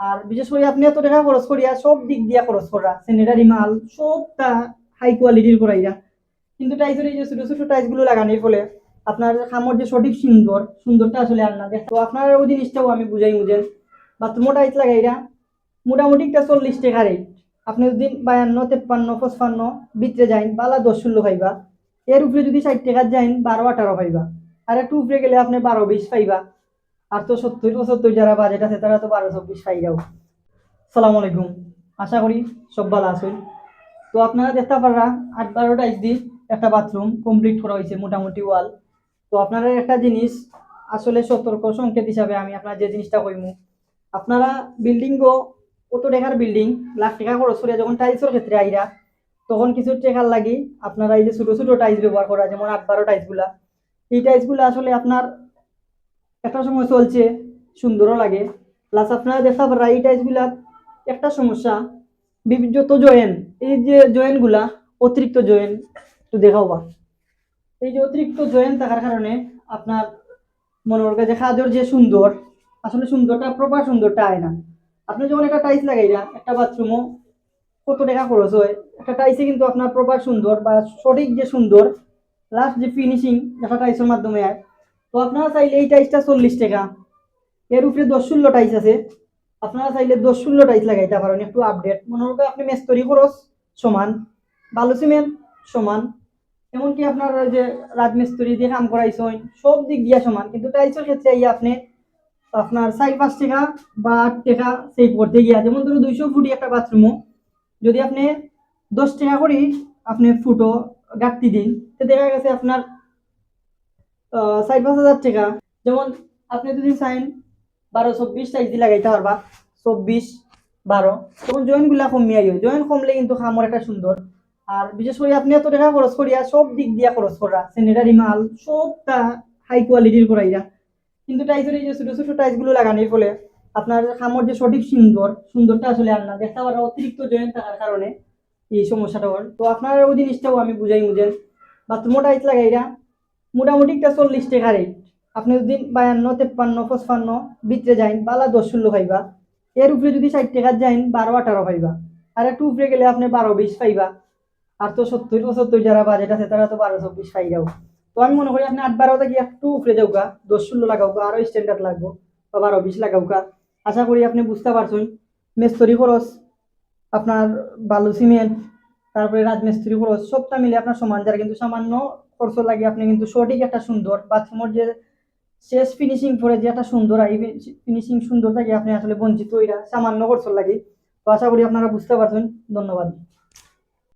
আর বিশেষ করে আপনি এত টাকা খরচ করিয়া সব দিক দিয়া খরচ করা স্যানিটারি মাল, সবটা হাই কোয়ালিটির করাইরা কিন্তু টাইসের এই যে ছোট ছোট টাইসগুলো লাগানোর ফলে আপনার খামর যে সঠিক সুন্দর, সুন্দরটা আসলে আর না। তো আপনার ওই জিনিসটাও আমি বুঝাই বুঝেন বাথরুমও টাইস লাগাইরা মোটামুটি একটা চল্লিশ টাকা রেট আপনি যদি বায়ান্ন, তেপ্পান্ন, পঁচপান্ন ভিতরে যাইন, বালা দশ ষোলো পাইবা। এর উপরে যদি ষাট টাকার যাইন, বারো আঠারো পাইবা। আর একটু উপরে গেলে আপনি বারো, বিশ পাইবা। আর তো সত্তর পঁচাত্তর যারা বাজেট আছে, তারা তো বারো চব্বিশ পাই যাও। সালাম আলাইকুম। আশা করি সব ভালো আছেন। তো আপনারা দেখতে পারা আট বারো টাইস দিয়ে একটা বাথরুম কমপ্লিট করা হয়েছে মোটামুটি ওয়াল তো আপনারা একটা জিনিস আসলে সতর্ক সংকেত হিসাবে আমি আপনার যে জিনিসটা কইমু। আপনারা বিল্ডিংও কত টাকার বিল্ডিং লাখ টাকা খরচ করে যখন টাইলসের ক্ষেত্রে আইরা, তখন কিছু টাকার লাগি আপনারা এই যে ছোটো ছোটো টাইলস ব্যবহার করা, যেমন আট বারো টাইলসগুলা এই টাইলসগুলো আসলে আপনার একটা সময় চলছে, সুন্দরও লাগে। প্লাস আপনারা দেখা পারা এই টাইলসগুলা একটা সমস্যা যত জয়েন এই যে জয়েনগুলা অতিরিক্ত জয়েন একটু দেখাও বা। এই যে অতিরিক্ত জয়েন থাকার কারণে আপনার মনে করবে যে খাজর যে সুন্দর, আসলে সুন্দরটা প্রপার সুন্দরটা আয় না। আপনি যখন একটা টাইলস লাগাইরা, একটা বাথরুমও কত টাকা খরচ হয়, একটা টাইসে কিন্তু আপনার প্রপার সুন্দর বা সঠিক যে সুন্দর লাস্ট যে ফিনিশিং একটা টাইসের মাধ্যমে আয় তো আপনারা চাইলে এই টাইসটা চল্লিশ টাকা। এর উপরে দশ ষোলো টাইস আছে। আপনারা চাইলে দশ ষোলো টাইস লাগাইতে পারেন একটু আপডেট মনে করবে আপনি মেস্তরি খরচ, সমান। বালু সিমেন্ট সমান। এমনকি আপনার যে রাজমিস্ত্রি দিয়ে কাম করাইছেন, সব দিক দিয়া সমান। কিন্তু টাইলসের ক্ষেত্রে ইয়ে আপনি আপনার চার পাঁচ টাকা বা আট টাকা সেভ করতে গিয়া। যেমন ধরো দুইশো ফুটি একটা বাথরুমও যদি আপনি দশ টাকা করি আপনি ফুটো গাঁটতি দিন। তো দেখা গেছে আপনার চার পাঁচ হাজার টাকা। যেমন আপনি যদি চাইন বারো, চব্বিশ টাইস দিয়ে লাগাইতে পারবা। চব্বিশ, বারো। তখন জয়েন্টগুলা কমিয়ে আইও জয়েন্ট কমলে কিন্তু খামর একটা সুন্দর। আর বিশেষ করে আপনি এত টাকা খরচ করিয়া সব দিক দিয়া খরচ করা স্যানিটারি মাল, সবটা হাই কোয়ালিটির করাইরা কিন্তু টাইসের এই যে ছোট ছোট টাইসগুলো লাগানোর ফলে আপনার খামর যে সঠিক সুন্দর, সুন্দরটা আসলে আর না। দেখতে পারা, অতিরিক্ত জয়েন্ট থাকার কারণে এই সমস্যাটা হল। তো আপনার ওই জিনিসটাও আমি বুঝাই বুঝেন বাথরুমও টাইস লাগাইরা মোটামুটি একটা চল্লিশ টাকা রেট আপনি যদি বায়ান্ন, তেপ্পান্ন, পঁচপান্ন ভিতরে যাইন বালা দশ ষোলো পাইবা। এর উপরে যদি ষাট টাকার যাইন, বারো, আঠারো পাইবা। আর একটু উপরে গেলে আপনি বারো, বিশ পাইবা। আর তো সত্তর, পঁচাত্তর যারা বাজেট আছে, তারা তো বারো, চব্বিশ পাই যাও তো আমি মনে করি আপনি আট বারো থেকে একটু উপরে যাও গা দশ, ষোলো লাগাও গা আরও স্ট্যান্ডার্ড লাগবো। বা বারো, বিশ লাগাও গা আশা করি আপনি বুঝতে পারছেন। মেস্তরি খরচ, আপনার বালু, সিমেন্ট, তারপরে রাজমিস্ত্রি খরচ, সবটা মিলে আপনার সমান। যারা কিন্তু সামান্য খরচ লাগে, আপনি কিন্তু সঠিক একটা সুন্দর বাথরুমের যে শেষ ফিনিশিং পরে যে একটা সুন্দর এই ফিনিশিং সুন্দর থাকে আপনি আসলে বঞ্চিত ওইটা সামান্য খরচ লাগে। তো আশা করি আপনারা বুঝতে পারছেন। ধন্যবাদ।